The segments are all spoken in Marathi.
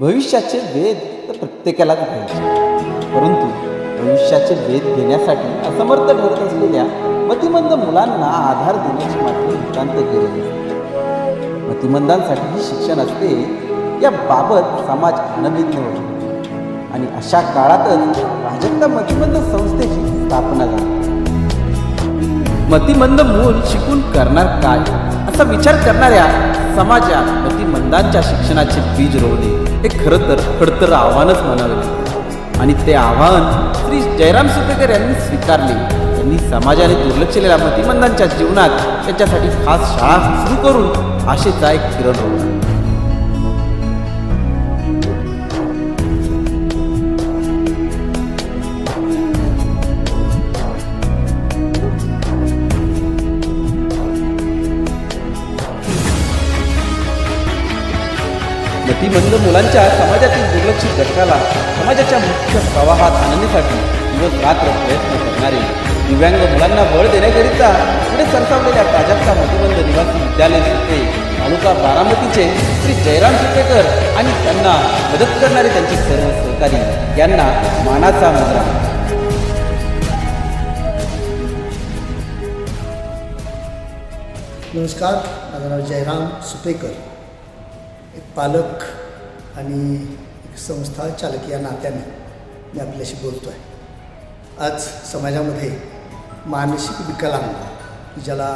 भविष्याचे वेध तर प्रत्येकालाच घ्यायचे परंतु भविष्याचे वेध घेण्यासाठी असमर्थ ठरत असलेल्या मतिमंद मुलांना आधार देण्याची मात्र नितांत गरज असते. मतिमंदांसाठी ही शिक्षण असते या बाबत समाज अनभिज्ञ होतो आणि अशा काळातच प्राजक्ता मतिमंद संस्थेची स्थापना झाली. मतिमंद मूल शिकून करणार काय? असा विचार करणाऱ्या समाजात मतिमंदांच्या शिक्षणाचे बीज रोवणे. हे खरं तर खडतर आव्हानच म्हणावे लागते आणि ते आव्हान श्री जयराम सुपेकर यांनी स्वीकारले. त्यांनी समाजाने दुर्लक्षलेल्या मतिमंदांच्या जीवनात त्यांच्यासाठी खास शाळा सुरू करून आशेचा एक किरण होता. बंद मुलांच्या समाजातील दुर्लक्षित घटकाला समाजाच्या मुख्य प्रवाहात आणण्यासाठी दिवस रात्र प्रयत्न करणारे दिव्यांग मुलांना बळ देण्याकरिता पुढे सरसावलेल्या प्राजक्ता मधुबंध निवासी विद्यालय सुटे तालुका बारामतीचे श्री जयराम सुपेकर आणि त्यांना मदत करणारे त्यांचे सर्व सहकारी यांना मानाचा मुद्रा. नमस्कार माझं नाव जयराम सुपेकर एक पालक आणि एक संस्था चालक या नात्याने मी आपल्याशी बोलतो आहे आज समाजामध्ये मानसिक विकलांग ज्याला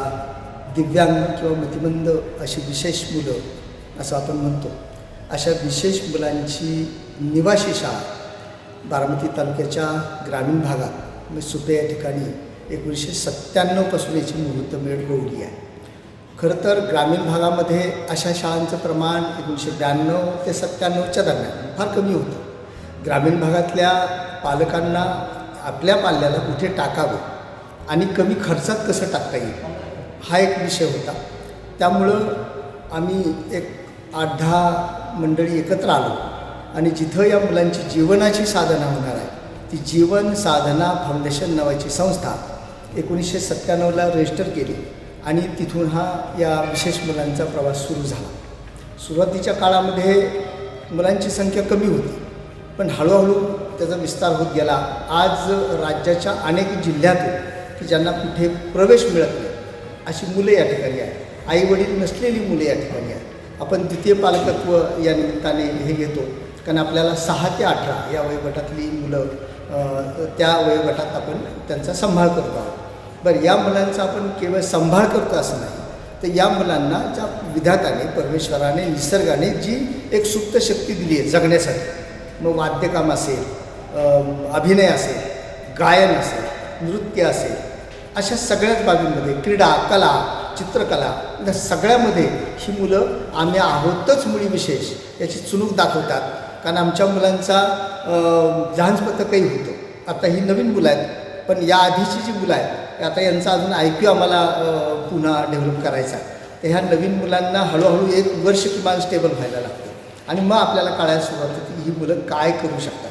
दिव्यांग किंवा मतिमंद अशी विशेष मुलं असं आपण म्हणतो अशा विशेष मुलांची निवासी शाळा बारामती तालुक्याच्या ग्रामीण भागात म्हणजे सुपे या ठिकाणी एकोणीसशे सत्त्याण्णवपासून याची मुहूर्तमेढ रोवली आहे. खरं तर ग्रामीण भागामध्ये अशा शाळांचं प्रमाण एकोणीसशे ब्याण्णव ते सत्त्याण्णवच्या दरम्यान फार कमी होतं. ग्रामीण भागातल्या पालकांना आपल्या पाल्याला कुठे टाकावं आणि कमी खर्चात कसं टाकता येईल हा एक विषय होता. त्यामुळं आम्ही एक आठ दहा मंडळी एकत्र आलो आणि जिथं या मुलांची जीवनाची साधना होणार आहे ती जीवन साधना फाउंडेशन नावाची संस्था एकोणीसशे सत्त्याण्णवला रजिस्टर केली. आणि तिथून हा या विशेष मुलांचा प्रवास सुरू झाला. सुरुवातीच्या काळामध्ये मुलांची संख्या कमी होती पण हळूहळू त्याचा विस्तार होत गेला. आज राज्याच्या अनेक जिल्ह्यातून की ज्यांना कुठे प्रवेश मिळत नाही अशी मुलं या ठिकाणी आहेत. आईवडील नसलेली मुलं या ठिकाणी आहेत. आपण द्वितीय पालकत्व या निमित्ताने हे घेतो कारण आपल्याला सहा ते अठरा या वयोगटातली मुलं त्या वयोगटात आपण त्यांचा सांभाळ करतो. आहोत बरं या मुलांचा आपण केवळ सांभाळ करतो असं नाही. तर या मुलांना ज्या विधाताने परमेश्वराने निसर्गाने जी एक सुप्त शक्ती दिली आहे जगण्यासाठी मग वाद्यकाम असेल अभिनय असेल गायन असेल नृत्य असेल अशा सगळ्याच बाबींमध्ये क्रीडा कला चित्रकला या सगळ्यामध्ये ही मुलं आम्ही आहोतच मुली विशेष याची चुणूक दाखवतात. कारण आमच्या मुलांचा लहानपतकही होतं. आता ही नवीन मुलं आहेत पण या आधीची जी मुलं आहेत आता यांचा अजून आय क्यू आम्हाला पुन्हा डेव्हलप करायचा तर ह्या नवीन मुलांना हळूहळू एक वर्ष किमान स्टेबल व्हायला लागतं. आणि मग आपल्याला कळायला सुरुवात होते की ही मुलं काय करू शकतात.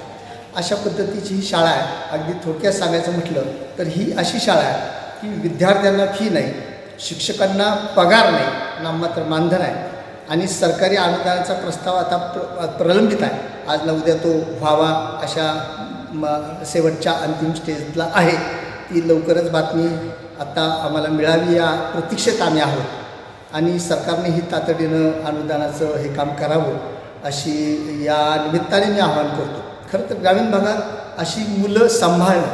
अशा पद्धतीची ही शाळा आहे. अगदी थोडक्यात सांगायचं म्हटलं तर ही अशी शाळा आहे की विद्यार्थ्यांना फी नाही शिक्षकांना पगार नाही नाममात्र मानधन आहे. आणि सरकारी अनुदानाचा प्रस्ताव आता प्र प्रलंबित आहे. आज ना उद्या तो व्हावा अशा म शेवटच्या अंतिम स्टेजला आहे. ती लवकरच बातमी आता आम्हाला मिळावी या प्रतीक्षेत आम्ही आहोत. आणि सरकारने ही तातडीनं अनुदानाचं हे काम करावं अशी या निमित्ताने मी आवाहन करतो. खरं तर ग्रामीण भागात अशी मुलं सांभाळणं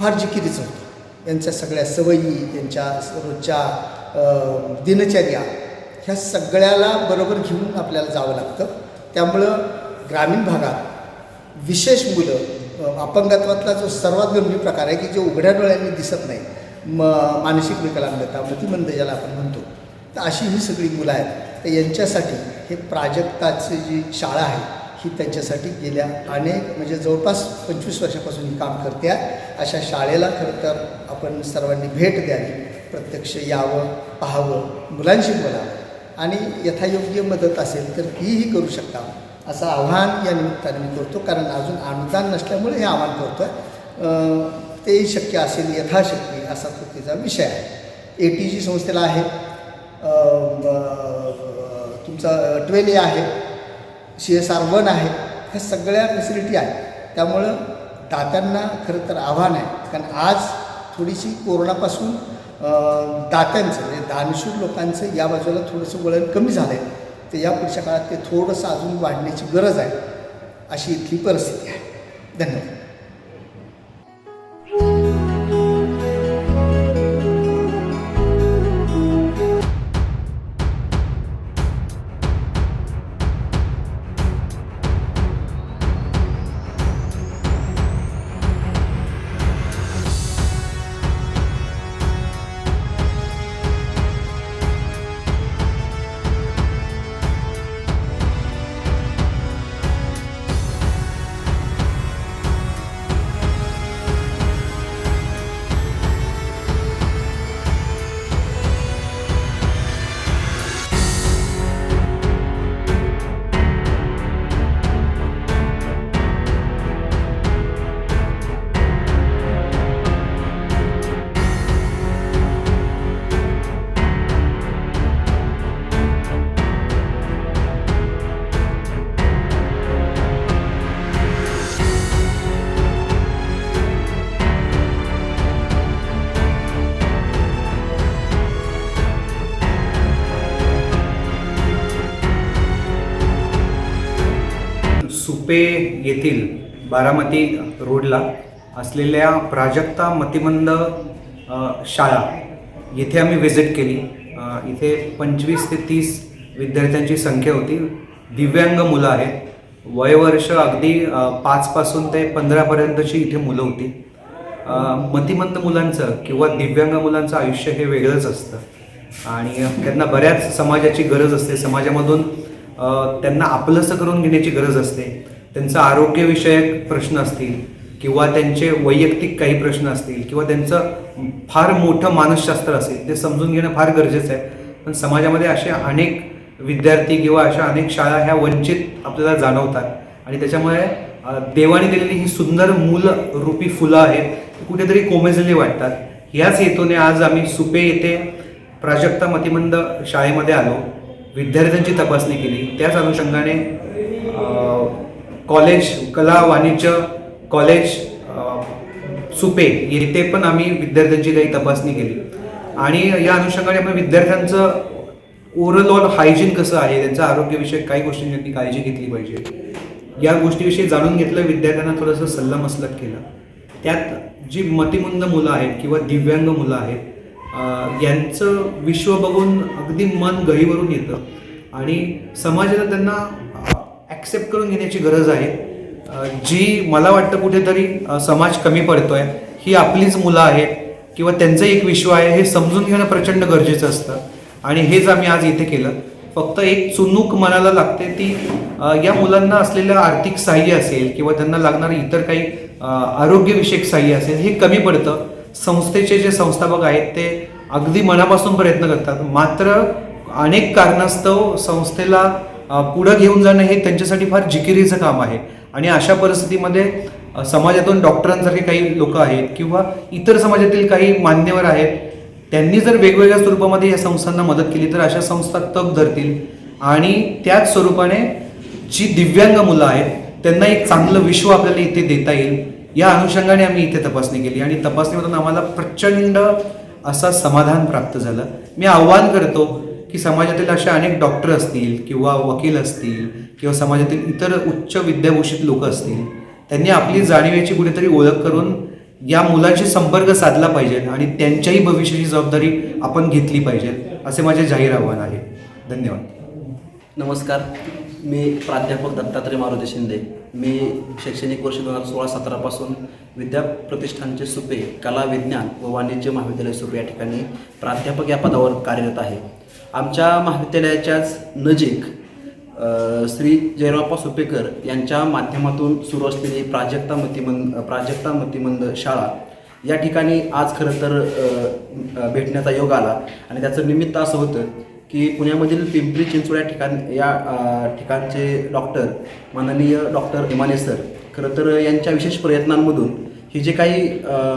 फार जिकिरीचं होतं. यांच्या सगळ्या सवयी त्यांच्या रोजच्या दिनचर्या ह्या सगळ्याला बरोबर घेऊन आपल्याला जावं लागतं. त्यामुळं ग्रामीण भागात विशेष मुलं अपंगत्वातला जो सर्वात गंभीर प्रकार आहे की जो उघड्या डोळ्यांनी दिसत नाही म मानसिक विकलांगता मतिमंद ज्याला आपण म्हणतो. तर अशी ही सगळी मुलं आहेत. तर यांच्यासाठी हे प्राजक्ताची जी शाळा आहे ही त्यांच्यासाठी गेल्या अनेक म्हणजे जवळपास पंचवीस वर्षापासून ही काम करते आहे. अशा शाळेला खरं तर आपण सर्वांनी भेट द्यावी प्रत्यक्ष यावं पाहावं मुलांशी बोलावं. आणि यथायोग्य मदत असेल तर तीही करू शकता. असं आव्हान या निमित्ताने मी करतो कारण अजून अनुदान नसल्यामुळे हे आव्हान करतो आहे तेही शक्य असेल यथाशक्ती असा तो तिचा विषय आहे. ए टी जी संस्थेला आहे. अ, तुमचा ट्वेल ए आहे. सी एस आर वन आहे. ह्या सगळ्या फॅसिलिटी आहेत. त्यामुळं दात्यांना खरं तर आव्हान आहे. कारण आज थोडीशी कोरोनापासून दात्यांचं म्हणजे दानशूर लोकांचं या बाजूला थोडंसं वळण कमी झालं आहे तर या पुढच्या काळात ते थोडंसं अजून वाढण्याची गरज आहे अशी इथली परिस्थिती आहे. धन्यवाद. सुपे येथील बारामती रोडला असलेल्या प्राजक्ता मतिमंद शाळा येथे आम्ही व्हिजिट केली. इथे पंचवीस ते तीस विद्यार्थ्यांची संख्या होती. दिव्यांग मुलं आहेत. वयवर्ष अगदी पाचपासून ते पंधरापर्यंतची इथे मुलं होती. मतिमंद मुलांचं किंवा दिव्यांग मुलांचं आयुष्य हे वेगळंच असतं. आणि त्यांना बऱ्याच समाजाची गरज असते. समाजामधून त्यांना आपलंसं करून घेण्याची गरज असते. त्यांचं आरोग्यविषयक प्रश्न असतील किंवा त्यांचे वैयक्तिक काही प्रश्न असतील किंवा त्यांचं फार मोठं मानसशास्त्र असेल ते समजून घेणं फार गरजेचं आहे. पण समाजामध्ये असे अनेक विद्यार्थी किंवा अशा अनेक शाळा ह्या वंचित आपल्याला जाणवतात. आणि त्याच्यामुळे देवाने दिलेली ही सुंदर मूल रूपी फुलं आहेत कुठेतरी कोमेजली वाटतात. ह्याच हेतूने आज आम्ही सुपे येथे प्राजक्ता मतिमंद शाळेमध्ये आलो. विद्यार्थ्यांची तपासणी केली. त्याच अनुषंगाने कॉलेज कला वाणिज्य कॉलेज सुपे येथे पण आम्ही विद्यार्थ्यांची काही तपासणी केली. आणि या अनुषंगाने आपण विद्यार्थ्यांचं ओव्हरऑल हायजीन कसं आहे त्यांचं आरोग्यविषयक काही गोष्टींची त्यांनी काळजी घेतली पाहिजे. या गोष्टीविषयी जाणून घेतलं विद्यार्थ्यांना थोडंसं सल्लामसलत केलं. त्यात जी मतिमंद मुलं आहेत किंवा दिव्यांग मुलं आहेत यांचं विश्व बघून अगदी मन गहीवरून येतं. आणि समाजाला त्यांना ॲक्सेप्ट करून घेण्याची गरज आहे. जी मला वाटतं कुठेतरी समाज कमी पडतो आहे ही आपलीच मुलं आहेत किंवा त्यांचं एक विश्व आहे हे समजून घेणं प्रचंड गरजेचं असतं. आणि हेच आम्ही आज इथे केलं. फक्त एक चुनूक मनाला लागते ती या मुलांना असलेलं आर्थिक सहाय्य असेल किंवा त्यांना लागणारं इतर काही आरोग्यविषयक सहाय्य असेल हे कमी पडतं. संस्थेचे जे संस्थापक आहेत ते अगदी मनापासून प्रयत्न करतात. मात्र अनेक कारणास्तव संस्थेला पुढं घेऊन जाणं हे त्यांच्यासाठी फार जिकिरीचं काम आहे. आणि अशा परिस्थितीमध्ये समाजातून डॉक्टरांसारखे काही लोक आहेत किंवा इतर समाजातील काही मान्यवर आहेत त्यांनी जर वेगवेगळ्या स्वरूपामध्ये या संस्थांना मदत केली तर अशा संस्था तग धरतील. आणि त्याच स्वरूपाने जी दिव्यांग मुलं आहेत त्यांना एक चांगलं विश्व आपल्याला इथे देता येईल या अनुषंगाने आम्ही इथे तपासणी केली. आणि तपासणीमधून आम्हाला प्रचंड असा समाधान प्राप्त झालं. मी आव्हान करतो की समाजातील असे अनेक डॉक्टर असतील किंवा वकील असतील किंवा समाजातील इतर उच्च विद्याभूषित लोक असतील त्यांनी आपली जाणीवेची कुठेतरी ओळख करून या मुलांशी संपर्क साधला पाहिजे आणि त्यांच्याही भविष्याची जबाबदारी आपण घेतली पाहिजे असे माझे जाहीर आव्हान आहे. धन्यवाद. नमस्कार. मी प्राध्यापक दत्तात्रय मारुती शिंदे. मी शैक्षणिक वर्ष दोन हजार सोळा सतरापासून विद्या प्रतिष्ठानचे सुपे कला विज्ञान व वाणिज्य महाविद्यालय सुपे या ठिकाणी प्राध्यापक या पदावर कार्यरत आहे. आमच्या महाविद्यालयाच्याच नजीक श्री जयराप्पा सुपेकर यांच्या माध्यमातून सुरू असलेली प्राजक्ता मतिमंद प्राजक्ता मतिमंद शाळा या ठिकाणी आज खरं तर भेटण्याचा योग आला. आणि त्याचं निमित्त असं होतं की पुण्यामधील पिंपरी चिंचवड या ठिकाण या ठिकाणचे डॉक्टर माननीय डॉक्टर इमाने सर खरं तर यांच्या विशेष प्रयत्नांमधून ही जे काही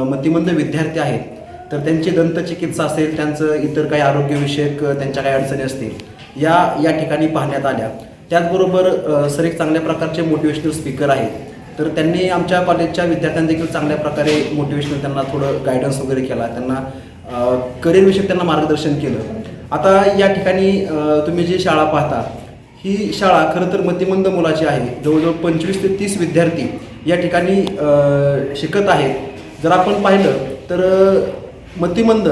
मतिमंद विद्यार्थी आहेत तर त्यांची दंतचिकित्सा असेल त्यांचं इतर काही आरोग्यविषयक त्यांच्या काही अडचणी असतील या या ठिकाणी पाहण्यात आल्या. त्याचबरोबर सर एक चांगल्या प्रकारचे मोटिवेशनल स्पीकर आहेत. तर त्यांनी आमच्या कॉलेजच्या विद्यार्थ्यांना देखील चांगल्या प्रकारे मोटिवेशनल त्यांना थोडं गायडन्स वगैरे केला. त्यांना करिअरविषयक त्यांना मार्गदर्शन केलं. आता या ठिकाणी तुम्ही जी शाळा पाहता ही शाळा खरं तर मतिमंद मुलाची आहे. जवळजवळ पंचवीस ते तीस विद्यार्थी या ठिकाणी शिकत आहेत. जर आपण पाहिलं तर मतिमंद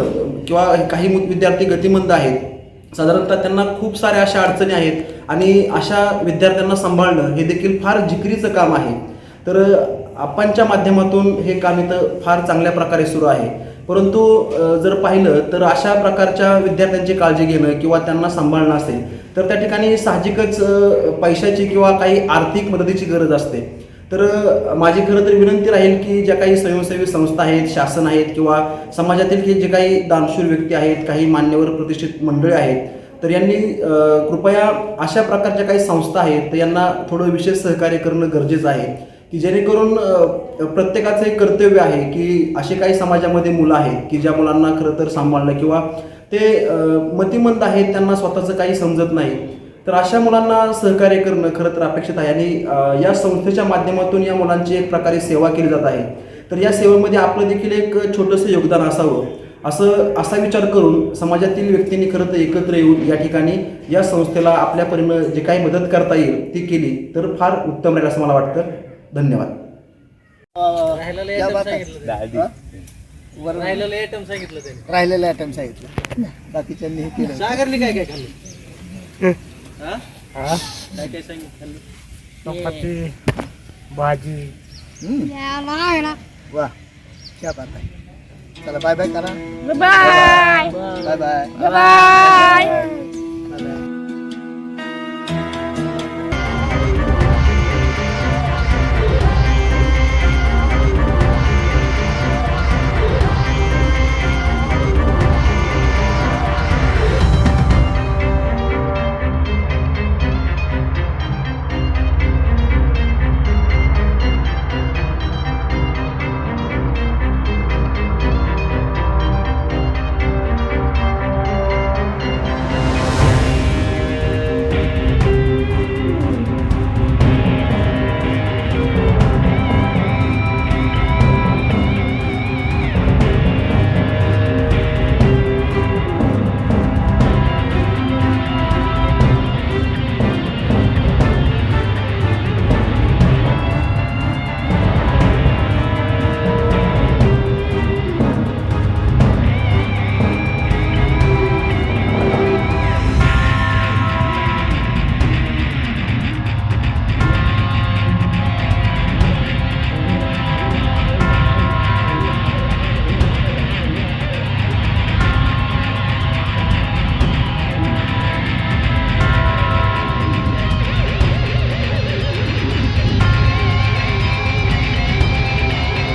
किंवा काही विद्यार्थी गतिमंद आहेत. साधारणतः त्यांना खूप साऱ्या अशा अडचणी आहेत आणि अशा विद्यार्थ्यांना सांभाळणं हे देखील फार जिकरीचं काम आहे. तर आपणच्या माध्यमातून हे काम इथं फार चांगल्या प्रकारे सुरू आहे. परंतु जर पाहिलं तर अशा प्रकारच्या विद्यार्थ्यांची काळजी घेणं किंवा त्यांना सांभाळणं असेल तर त्या ठिकाणी साहजिकच पैशाची किंवा काही आर्थिक मदतीची गरज असते. तर माझी खरं तर विनंती राहील की ज्या काही स्वयंसेवी संस्था आहेत शासन आहेत किंवा समाजातील की जे काही दानशूर व्यक्ती आहेत काही मान्यवर प्रतिष्ठित मंडळी आहेत तर यांनी कृपया अशा प्रकारच्या काही संस्था आहेत तर यांना थोडं विशेष सहकार्य करणं गरजेचं आहे. की जेणेकरून प्रत्येकाचं एक कर्तव्य आहे की असे काही समाजामध्ये मुलं आहेत की ज्या मुलांना खरं तर सांभाळणं किंवा ते मतिमंद आहेत त्यांना स्वतःचं काही समजत नाही तर अशा मुलांना सहकार्य करणं खरं तर अपेक्षित आहे. आणि या संस्थेच्या माध्यमातून या मुलांची एक प्रकारे सेवा केली जात आहे. तर या सेवेमध्ये आपलं देखील एक छोटंसं योगदान असावं असं असा विचार करून समाजातील व्यक्तींनी खरं तर एकत्र येऊन या ठिकाणी या संस्थेला आपल्या परीनं जे काही मदत करता येईल ती केली तर फार उत्तम राहील असं मला वाटतं. धन्यवाद क्या बात आहे? हा? वर- राहिलेलं आयटम सांगितलं त्यांनी राहिलेले आयटम सांगितलं बाकीच्यांनी हे केलं सागरने काय काय खाल्लं हा? काय काय सांगितलं चपाती भाजी हम्म. वा क्या बात आहे चला बाय बाय करा Bye. Bye bye Bye.